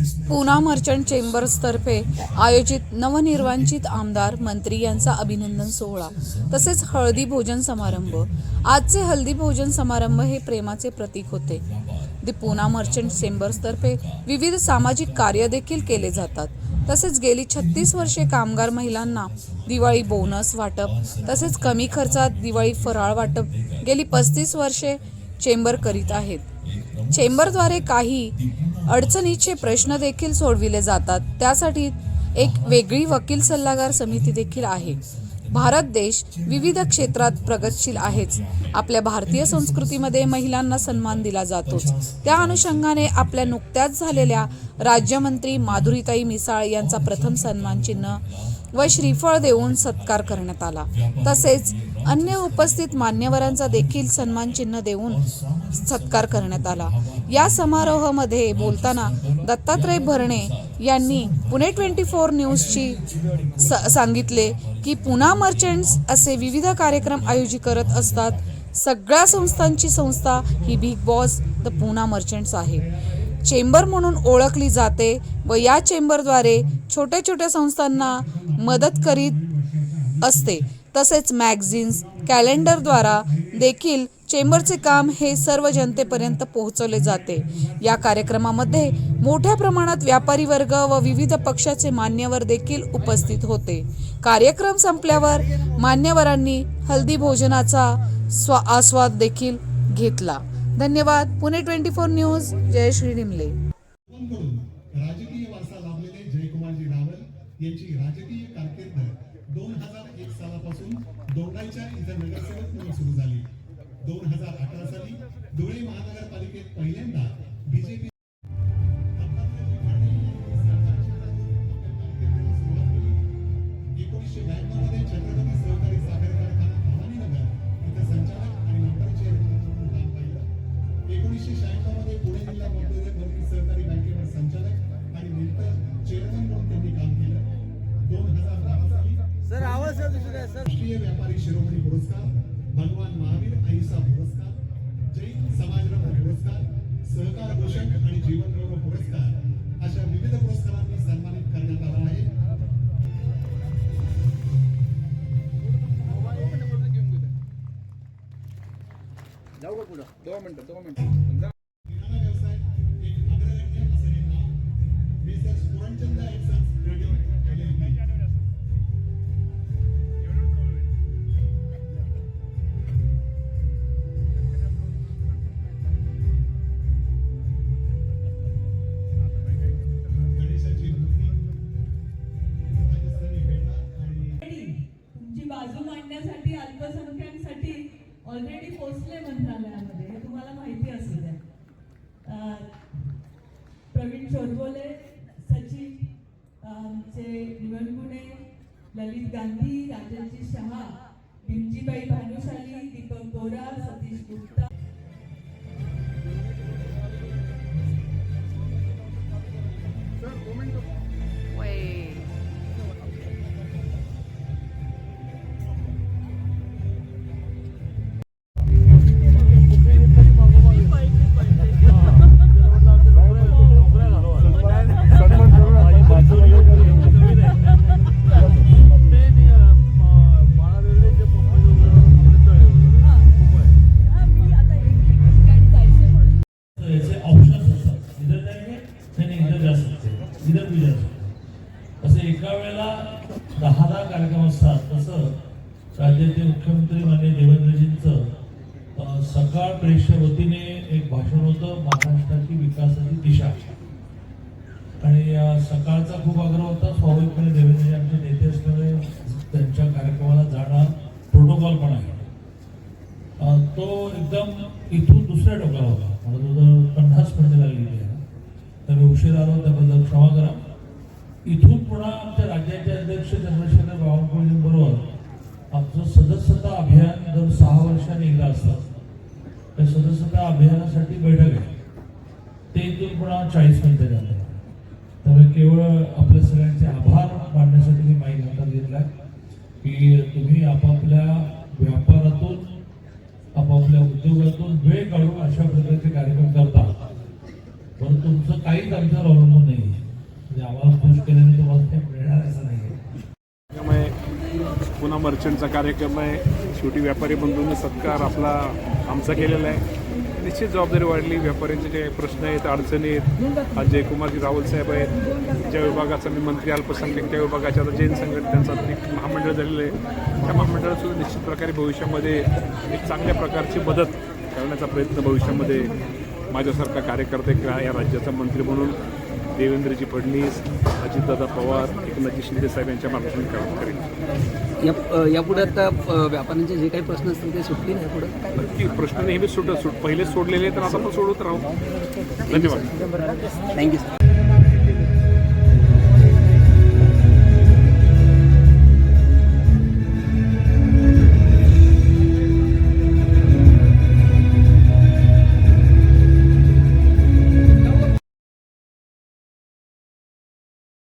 Poona merchant चेंबर्सतर्फे आयोजित नवनिर्वांचित आमदार मंत्री यांचा अभिनंदन सोहळा तसेच हळदी भोजन समारंभ. आजचे हल्दी भोजन समारंभ हे प्रेमाचे प्रतीक होते. दि पुना मर्चंट चेंबर्सतर्फे विविध सामाजिक कार्य देखील केले जातात. तसेच गेली छत्तीस वर्षे कामगार महिलांना दिवाळी बोनस वाटप तसेच कमी खर्चात दिवाळी फराळ वाटप गेली पस्तीस वर्षे चेंबर करीत आहेत. चेंबरद्वारे काही अडचणीचे प्रश्न देखील सोडविले जातात. त्यासाठी एक वेगळी वकील सल्लागार समिती देखील आहे. भारत देश विविध क्षेत्रात प्रगतशील आहेच. आपल्या भारतीय संस्कृतीमध्ये महिलांना सन्मान दिला जातोच. त्या अनुषंगाने आपल्या नुकत्याच झालेल्या राज्यमंत्री माधुरीताई मिसाळ यांचा प्रथम सन्मान चिन्ह व श्रीफळ देऊन सत्कार करण्यात आला. तसेच अन्य उपस्थित मान्यवरांचा देखील सन्मान चिन्ह देऊन सत्कार करण्यात आला. या समारोहामध्ये बोलताना दत्तात्रय भरणे यांनी पुणे ट्वेंटी फोर न्यूजची स- सांगितले की पुना मर्चंट्स असे विविध कार्यक्रम आयोजित करत असतात. सगळ्या संस्थांची संस्था ही big boss the Poona merchants आहे. चेंबर म्हणून ओळखली जाते व या चेंबरद्वारे छोट्या छोट्या संस्थांना मदत करीत असते. तसेच मॅगझिन्स कॅलेंडरद्वारा देखील चेंबरचे काम हे सर्व जनतेपर्यंत पोहोचवले जाते. या कार्यक्रमामध्ये मोठ्या प्रमाणात व्यापारी वर्ग व विविध पक्षाचे मान्यवर देखील उपस्थित होते. कार्यक्रम संपल्यावर मान्यवरांनी हल्दी भोजनाचा स्वा आस्वाद देखील घेतला. धन्यवाद. Pune twenty four news Jai Shri Nimle. राजकीय वारसा लाभलेले जयकुमारजी रावल यांची राजकीय कारकीर्द दोन हजार एक सालापासून दोंडाईच्या इथं नगरसेवक म्हणून सुरू झाली. दोन हजार अठरा साली धुळे महानगरपालिकेत पहिल्यांदा बीजेपी राष्ट्रीय व्यापारी शिरोमणी पुरस्कार भगवान महावीर अहिंसा पुरस्कार जैन समाजरत्न पुरस्कार सहकार भूषण आणि जीवन गौरव पुरस्कार अशा विविध पुरस्कारांनी सन्मानित करण्यात आला आहे. जाऊ पुढं? दोन मिनिटं दोन मिनिटं. आणण्यासाठी मांडण्यासाठी अल्पसंख्याकांसाठी ऑलरेडी पोचले मंत्रालयामध्ये. हे तुम्हाला माहिती असू द्या. प्रवीण चोरबोले सचिव आमचे निवडगुणे ललित गांधी राजर्षी शहा भीमजीबाई भानुशाली दीपक गोरा सतीश गुप्ता. दहा असतात तसं राज्याचे मुख्यमंत्री मान्य देवेंद्रजींचं सकाळ प्रेक्षक वतीने एक भाषण होतं महाराष्ट्राची विकासाची दिशा. आणि सकाळचा खूप आग्रह होता स्वाभाविकपणे देवेंद्रजी आमचे नेते असल्यामुळे त्यांच्या कार्यक्रमाला जाणं प्रोटोकॉल पण आहे. तो एकदम इथून दुसऱ्या टोकाला होता. मला तुझं पन्नास मिनिटं लागलेली आहे तर मी उशीर आलो त्याबद्दल क्षमा करा. इथून पुन्हा आमच्या राज्याचे अध्यक्ष चंद्रशेखर बावनकुळेंबरोबर आमचं सदस्यता अभियान दर सहा वर्षांनी एकदा असतात त्या सदस्यता अभियानासाठी बैठक आहे. ते इथून पुन्हा चाळीस मिनिटं झाले त्यामुळे केवळ आपल्या सगळ्यांचे आभार मानण्यासाठी मी माहीत हातात घेतला की तुम्ही आपापल्या व्यापारातून आपापल्या उद्योगातून वेळ काढून अशा प्रकारचे कार्यक्रम करता. पण तुमचं काहीच आमच्यावर पुन्हा मर्चंटचा कार्यक्रम आहे. शेवटी व्यापारी बंधूंनी सत्कार आपला आमचा केलेला आहे. निश्चित जबाबदारी वाढली. व्यापाऱ्यांचे जे प्रश्न आहेत अडचणी आहेत आज जयकुमारजी रावल साहेब आहेत. ज्या विभागाचा मी मंत्री अल्पसंख्याक त्या विभागाच्या आता जैन संघटनांचा एक महामंडळ झालेलं आहे. त्या महामंडळासुद्धा निश्चित प्रकारे भविष्यामध्ये एक चांगल्या प्रकारची मदत करण्याचा प्रयत्न भविष्यामध्ये माझ्यासारखा कार्यकर्ते या राज्याचा मंत्री म्हणून. देवेंद्रजी फडणवीस अजितदादा पवार एकनाथजी शिंदे साहेब यांच्या मार्गदर्शन काम करेल या यापुढे आता व्यापाऱ्यांचे जे काही प्रश्न असतील ते सुटतील यापुढे नक्की प्रश्न नेहमीच सुटत सुट पहिले सोडलेले तर आता पण सोडत राहू. धन्यवाद. Thank you sir